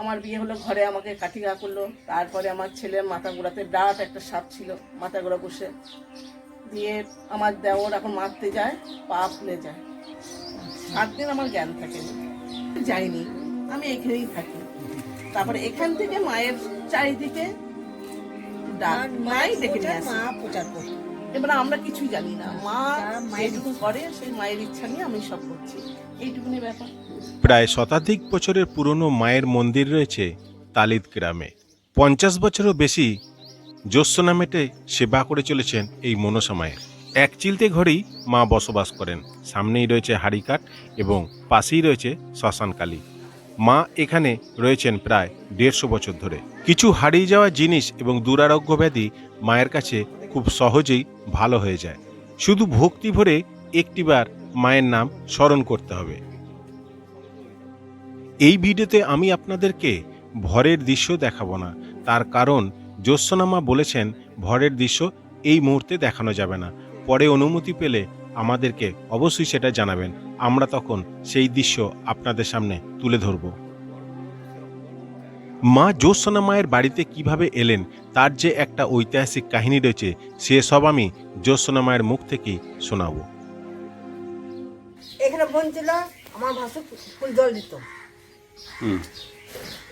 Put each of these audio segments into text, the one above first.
আমার বিয়ে হলো ঘরে আমাকে কাঠি গা করল তারপরে আমার ছেলের মাথা গোড়াতে ডাট একটা সাপ ছিল মাথা গোড়া বসে। দিয়ে আমার দেওর এখন মারতে যায় পা ফুলে যায়। সাত দিন আমার জ্ঞান থাকেনি যাইনি আমি এখানেই থাকি। তারপরে এখান থেকে মায়ের চারিদিকে ডাক মাই ডেকে নিয়ে আসে। মা প্রচার করতো। এবার আমরা কিছুই জানি না। মা যেটুকু করে সেই মায়ের ইচ্ছা নিয়ে আমি সব করছি। এইটুকুনি ব্যাপার। প্রায় শতাধিক বছরের পুরনো মায়ের মন্দির রয়েছে তালিদ গ্রামে। পঞ্চাশ বছরও বেশি জ্যোৎস্না মেটে সেবা করে চলেছেন এই মনসা মায়ের। এক চিলতে ঘরেই মা বসবাস করেন। সামনেই রয়েছে হাড়িকাট এবং পাশেই রয়েছে শ্মশানকালী। মা এখানে রয়েছেন প্রায় দেড়শো বছর ধরে। কিছু হারিয়ে যাওয়া জিনিস এবং দুরারোগ্য ব্যাধি মায়ের কাছে খুব সহজেই ভালো হয়ে যায়। শুধু ভক্তি ভরে একটিবার মায়ের নাম স্মরণ করতে হবে। এই ভিডিওতে আমি আপনাদেরকে ভরের দৃশ্য দেখাবো না। তার কারণ জ্যোৎস্নামা বলেছেন, ভরের দৃশ্য এই মুহূর্তে দেখানো যাবে না। পরে অনুমতি পেলে আমাদেরকে অবশ্যই সেটা জানাবেন। আমরা তখন সেই দৃশ্য আপনাদের সামনে তুলে ধরব। মা জ্যোৎস্না মায়ের বাড়িতে কীভাবে এলেন তার যে একটা ঐতিহাসিক কাহিনী রয়েছে সে সব আমি জ্যোৎস্না মায়ের মুখ থেকেই শোনাবো। এখানে বোন ছিল আমার ভাসু ফুল জল দিত।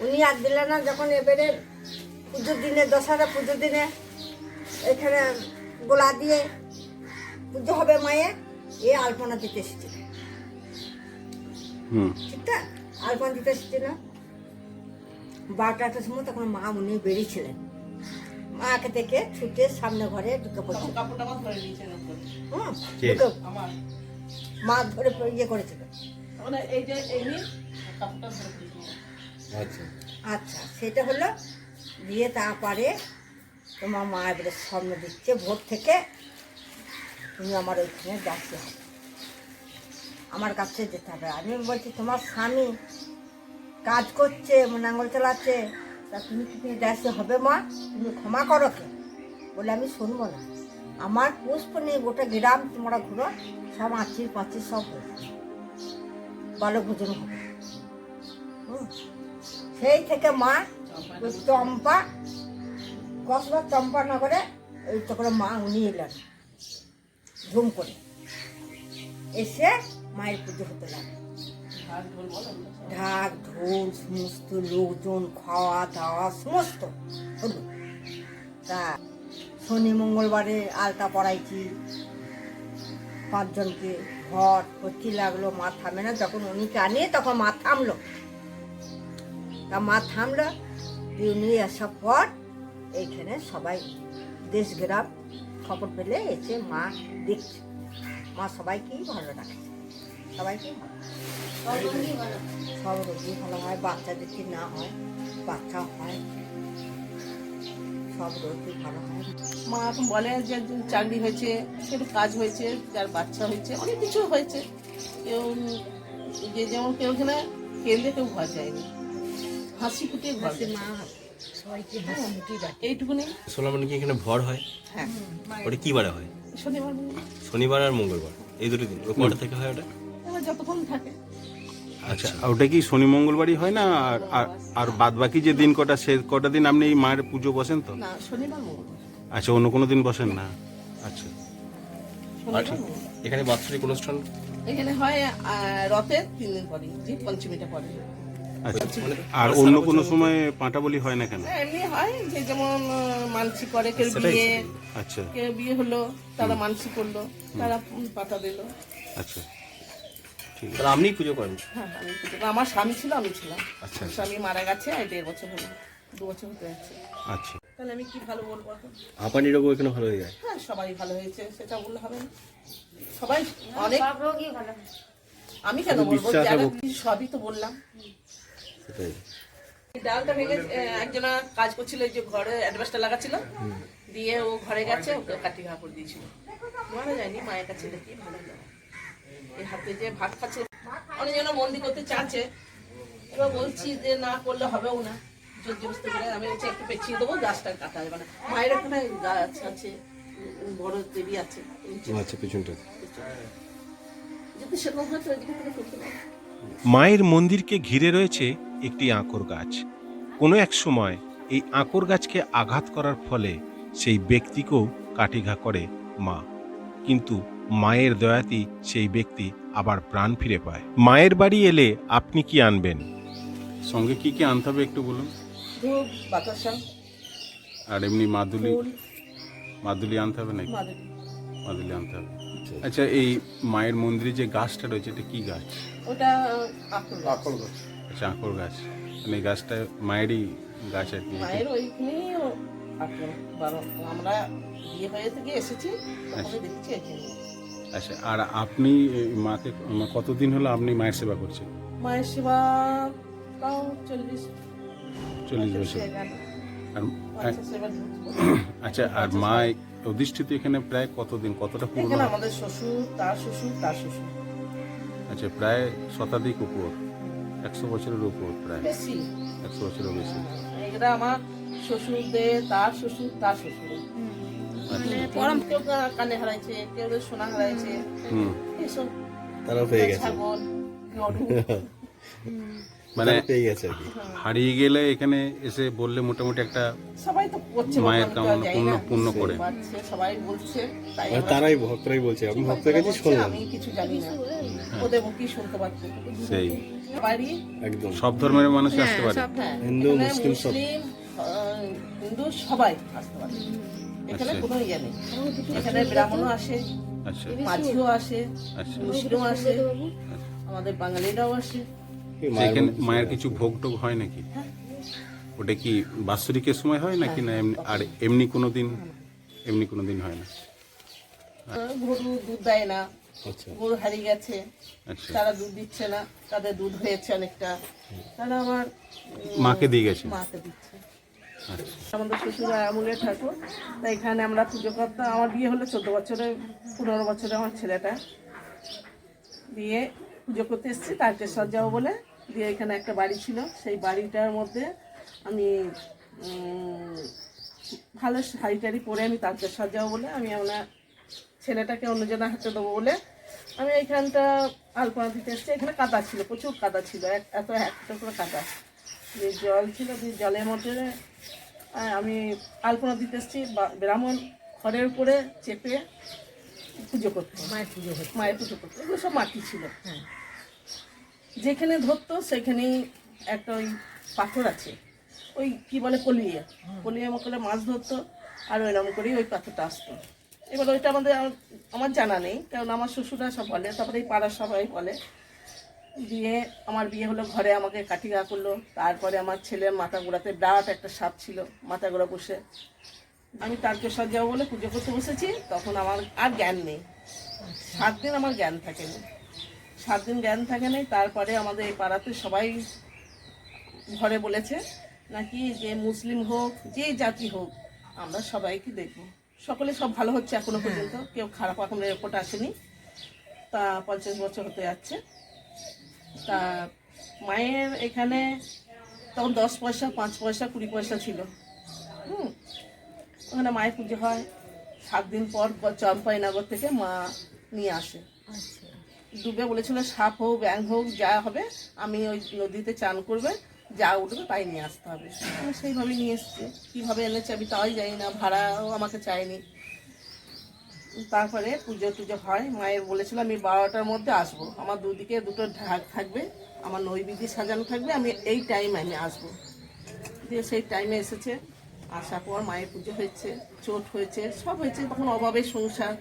উনি আর দিলে না যখন এবারে পুজোর দিনে দশহরা পুজোর দিনে এখানে গোলা দিয়ে পুজো হবে মায়ের এ আলপনা দিতে এসেছিল। ঠিক না আলপনা দিতে এসেছিল। বারোটা একটার সময় তখন মা উনি বেরিয়েছিলেন। মাকে দেখে ছুটে সামনে ঘরে ঢুকে? ঢুকে আমার মা ধরে ইয়ে করেছিল। মানে দিয়েছেন। আচ্ছা। সেটা হলো দিয়ে তারপরে তোমার মা এবারে স্বপ্ন দিচ্ছে ভোর থেকে। তুমি আমার ওইখানে যাচ্ছে। আমার কাছে যেতে হবে। আমি বলছি তোমার স্বামী কাজ করছে নাঙ্গল চালাচ্ছে, তা তুমি কি যাচ্ছে হবে মা? তুমি ক্ষমা করো কে বলে আমি শুনব না। আমার পুষ্প নেই, গোটা গ্রাম তোমরা ঘুরো, সব আঁচির পাঁচির সব হয়েছে বালক ভোজন হবে। সেই থেকে মা ওই চম্পা, কসবা চম্পানগরে ওই তো করে মা উনি এলেন। ধুম করে। এসে মায়ের পুজো হতে লাগে আর ঢোল বলো না। ঢাক, ঢোল, সমস্ত লোকজন, খাওয়া দাওয়া, সমস্ত। হলো। তা শনি মঙ্গলবারে আলতা পড়াইছি পাঁচজনকে ঘর হচ্ছি লাগল মা থামে না যখন উনি আনে তখন মা থামলো। তা মা থামলো উনি আসার পর এইখানে সবাই দেশ গ্রাম খবর পেলে এসে মা দেখছে। মা সবাইকেই ভালো রাখে সবাইকেই ভালো সব রোগী ভালো হয় বাচ্চাদের কি না হয় বাচ্চা হয় সব রোগী ভালো হয়। মা এখন বলে যে যে চাকরি হয়েছে সেটা কাজ হয়েছে যার বাচ্চা হয়েছে অনেক কিছু হয়েছে। কেউ যে যেমন কেউ এখানে কেন্দ্রে কেউ ঘর যায়নি। হাসি ফুটিয়ে ঘর। মা সবাইকে হাসি রাখে সোনামণি মানে কি এখানে ভর হয়? হ্যাঁ। ওটা কি বারে হয়? শনিবার শনিবার আর মঙ্গলবার এই দুটো দিন। কটা থেকে হয় ওটা? এবার যতক্ষণ থাকে। আচ্ছা ওটা কি শনি মঙ্গলবারই হয় না? আর আর- আর বাদ বাকি যে দিন কটা সে কটা দিন আপনি এই মায়ের পুজো বসেন তো? না শনিবার আচ্ছা অন্য কোনো দিন বসেন না? আচ্ছা। আচ্ছা। এখানে বাৎসরিক অনুষ্ঠান? এখানে হয় রথের তিন দিন পরে যে পঞ্চমীটা পরে। আচ্ছা মানে আর অন্য কোনো সময় পাঁটা বলি হয় না কেন? হ্যাঁ, এমনি হয় যে যেমন আহ, মানসিক করে কেউ বিয়ে আচ্ছা। কেউ বিয়ে হলো তারা মানসিক করল তারা পাতা দিল। আচ্ছা। তাহলে আপনি পুজো করেন হ্যাঁ আমি পুজো করি। আমার স্বামী ছিল আমি ছিলাম। আচ্ছা স্বামী মারা গেছে এই দেড় বছর হলো দু বছর হতে যাচ্ছে। আচ্ছা। তাহলে আমি কি ভালো বলব এখন? হাঁপানি রোগও এখানে ভালো হয়ে যায়? হ্যাঁ সবাই ভালো হয়েছে সেটা বললে হবে না। সবাই অনেক আমি কেন বলব? বিশ্বাসে যারা ভক্তি। সবই তো বললাম। সেটাই। এই ডালটা ভেঙে এ, একজনা কাজ করছিল এই যে ঘরে অ্যাডভান্সটা লাগাচ্ছিল। দিয়ে ও ঘরে গেছে ওকে কাটি করে দিয়েছিল। মারা যায়নি মায়ের কাছে দেখি ভালো যায় এই হাতে যে ভাত খাচ্ছে অনেকজন বন্দি করতে চাচ্ছে। এবার বলছি যে না করলে হবেও না। জোর জবস্তি করে আমি বলছি একটু পেছিয়ে দেবো গাছটা কাটা যাবে না মায়ের ওখানে গাছ আছে বড় দেবী আছে। আচ্ছা পিছনটা। যদি সেরকম হয় তো এদিকে থেকে করতে পারো মায়ের মন্দিরকে ঘিরে রয়েছে একটি আঁকর গাছ। কোনো এক সময় এই আঁকর গাছকে আঘাত করার ফলে সেই ব্যক্তিকেও কাটিঘা করে মা। কিন্তু মায়ের দয়াতি সেই ব্যক্তি আবার প্রাণ ফিরে পায়। মায়ের বাড়ি এলে আপনি কি আনবেন? সঙ্গে কি কি আনতে হবে একটু বলুন। ধূপ বাতাসা। আর এমনি মাদুলি? ফুল। মাদুলি আনতে হবে নাকি? মাদুলি। মাদুলি আনতে হবে। আচ্ছা। এই মায়ের মন্দিরে যে গাছটা রয়েছে এটা কি গাছ? ওটা আকল। আচ্ছা আঁকর গাছ। মানে এই গাছটা মায়েরই গাছ আর কি মায়ের আমরা বিয়ে হয়ে থেকে এসেছি দেখছি আচ্ছা আর আপনি মাকে কতদিন হলো আপনি মায়ের সেবা করছেন? মায়ের সেবা তাও চল্লিশ চল্লিশ বছর। আর আচ্ছা আর মা অধিষ্ঠিত এখানে প্রায় কতদিন কতটা পুরনো? আমাদের শ্বশুর তার শ্বশুর তার শ্বশুর। আচ্ছা প্রায় শতাধিক উপর। একশো বছরের উপর প্রায়। বেশি। একশো বছরের বেশি। এটা আমার শ্বশুরদের তার শ্বশুর তার শ্বশুর কেউ কানে হারাইছে কেউ সোনা হারাইছে। হুম। তারাও পেয়ে গেছে। মানে পেয়ে গেছে আর কি। হারিয়ে গেলে এখানে এসে বললে মোটামুটি একটা সবাই তো করছে মায়ের কামনা পূর্ণ পূর্ণ করে। সবাই বলছে তাই মানে তারাই ভক্তরাই বলছে। আমি ভক্তের কাছে শুনলাম। আমি কিছু জানি না। ওদের মুখেই শুনতে পাচ্ছি। সেই। বাড়ি একদম। সব ধর্মের মানুষ আসতে পারে। হ্যাঁ, হিন্দু, মুসলিম সব। হিন্দু সবাই আসতে পারে। এখানে আচ্ছা। কোনো ইয়ে নেই। এখানে ব্রাহ্মণও আসে আচ্ছা। মাঝিও আসে আচ্ছা। মুসলিমও আসে আমাদের বাঙালিরাও আসে। মায়ের মায়ের কিছু ভোগ টোগ হয় নাকি? হ্যাঁ। ওটা কি বাৎসরিকের সময় হয় নাকি না এমনি আর এমনি কোনো দিন এমনি কোনো দিন হয় না? গরু দুধ দেয় না। গরু হারিয়ে গেছে আচ্ছা। তারা দুধ দিচ্ছে না তাদের দুধ হয়েছে অনেকটা। তারা আমার মাকে দিয়ে গেছে? মাকে দিচ্ছে। আচ্ছা। আমাদের শ্বশুর আমুলের ঠাকুর তা এখানে আমরা পুজো করতাম আমার বিয়ে হলো চোদ্দ বছরে পনেরো বছরে আমার ছেলেটা। দিয়ে পুজো করতে এসেছি তারকেশ্বর যাব বলে দিয়ে এখানে একটা বাড়ি ছিল। সেই বাড়িটার মধ্যে আমি ভালো শাড়ি টাড়ি পরে আমি তারকেশ্বর যাব বলে আমি আমার ছেলেটাকে অন্যজনের হাতে দেবো বলে আমি এইখানটা আলপনা দিতে এসেছি। এখানে কাদা ছিল প্রচুর কাদা ছিল এক- এত একটা করে কাদা। যে জল ছিল দিয়ে জলের মধ্যে আমি আলপনা দিতে এসেছি বা- ব্রাহ্মণ খড়ের উপরে চেপে পুজো করতে। মায়ের পুজো মায়ের পুজো করতে। এগুলো সব মাটি ছিল। হ্যাঁ। যেখানে ধরতো সেখানেই একটা ওই পাথর আছে। ওই কি বলে কলিয়ে কলিয়ে করে মাছ ধরতো আর ওইরকম করেই ওই পাথরটা আসতো। এবার ওইটা আমাদের আম- আমার জানা নেই কারণ আমার শ্বশুরা সব বলে তারপরে এই পাড়ার সবাই বলে। দিয়ে আমার বিয়ে হলো ঘরে আমাকে কাঠি গা করল তারপরে আমার ছেলের মাথা গোড়াতে বিরাট একটা সাপ ছিল মাথা গোড়া বসে আমি তারকেশ্বর যাব বলে পুজো করতে বসেছি তখন আমার আর জ্ঞান নেই। সাত দিন আমার জ্ঞান থাকেনি। সাত দিন জ্ঞান থাকে নাই তারপরে আমাদের এই পাড়াতে সবাই ঘরে বলেছে নাকি যে মুসলিম হোক যে জাতি হোক আমরা সবাইকে দেখব। সকলে সব ভালো হচ্ছে এখনও পর্যন্ত। কেউ খারাপ এখনও রিপোর্ট আসেনি। তা পঞ্চাশ বছর হতে যাচ্ছে। তা মায়ের এখানে তখন দশ পয়সা পাঁচ পয়সা কুড়ি পয়সা ছিল। হুম। ওখানে মায়ের পুজো হয়। সাত দিন পর চম্পাইনগর থেকে মা নিয়ে আসে। ডুবে বলেছিল সাপ হোক ব্যাং হোক যা হবে আমি ওই নদীতে চান করবে। যা উঠবে তাই নিয়ে আসতে হবে। আমি সেইভাবে নিয়ে এসছি। কীভাবে এনেছে আমি তাই জানি না, ভাড়াও আমাকে চায়নি। তারপরে পুজো টুজো হয়, মায়ের বলেছিল আমি বারোটার মধ্যে আসব। আমার দুদিকে দুটো ঢাক থাকবে, আমার নৈবেদ্য সাজানো থাকবে, আমি এই টাইমে আমি আসব। দিয়ে সেই টাইমে এসেছে, আসার পর মায়ের পুজো হয়েছে, চোট হয়েছে, সব হয়েছে, তখন অভাবের সংসার।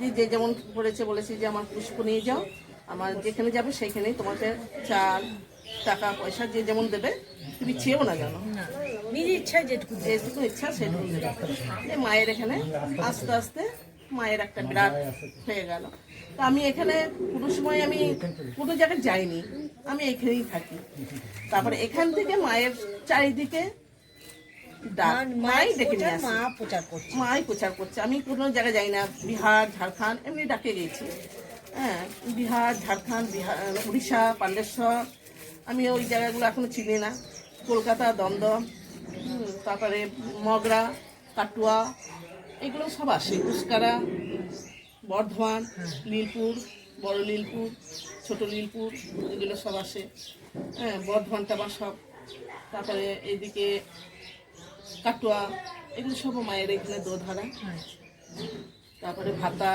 যে যে যেমন করেছে বলেছে যে, আমার পুষ্প নিয়ে যাও, আমার যেখানে যাবে সেখানেই তোমাকে চাল টাকা পয়সা যে যেমন দেবে তুমি চেয়েও না জানো নিজের ইচ্ছা যেটুকু যেটুকু ইচ্ছা সেটুকু দেবে। যে মায়ের এখানে আস্তে আস্তে মায়ের একটা বিরাট হয়ে গেল। তো আমি এখানে কোনো সময় আমি কোনো জায়গায় যাইনি আমি এখানেই থাকি। তারপরে এখান থেকে মায়ের চারিদিকে মাই ডেকে নিয়ে আসে। মা প্রচার করছে। মাই প্রচার করছে। আমি কোনো জায়গায় যাই না বিহার ঝাড়খণ্ড এমনি ডাকে গেছি। হ্যাঁ বিহার ঝাড়খণ্ড বিহার উড়িষ্যা পান্ডেশ্বর আমি ওই জায়গাগুলো এখনও চিনি না। কলকাতা দমদম তারপরে মগরা কাটুয়া এগুলো সব আসে। উস্কারা বর্ধমান নীলপুর বড় লীলপুর ছোট লীলপুর এগুলো সব আসে। হ্যাঁ বর্ধমান টাবার সব। তারপরে এইদিকে কাটুয়া এগুলো সব মায়ের এখানে দোধারা। তারপরে ভাতা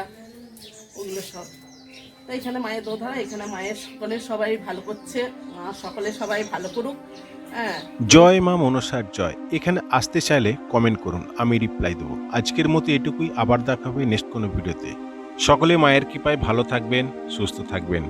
ওগুলো সব। তো এখানে মায়ের দোধা এখানে মায়ের সকলে সবাই ভালো করছে, মা সকলে সবাই ভালো করুক হ্যাঁ। জয় মা মনসার জয়। এখানে আসতে চাইলে কমেন্ট করুন, আমি রিপ্লাই দেবো। আজকের মতো এটুকুই, আবার দেখা হবে নেক্সট কোনো ভিডিওতে সকলে মায়ের কৃপায় ভালো থাকবেন, সুস্থ থাকবেন।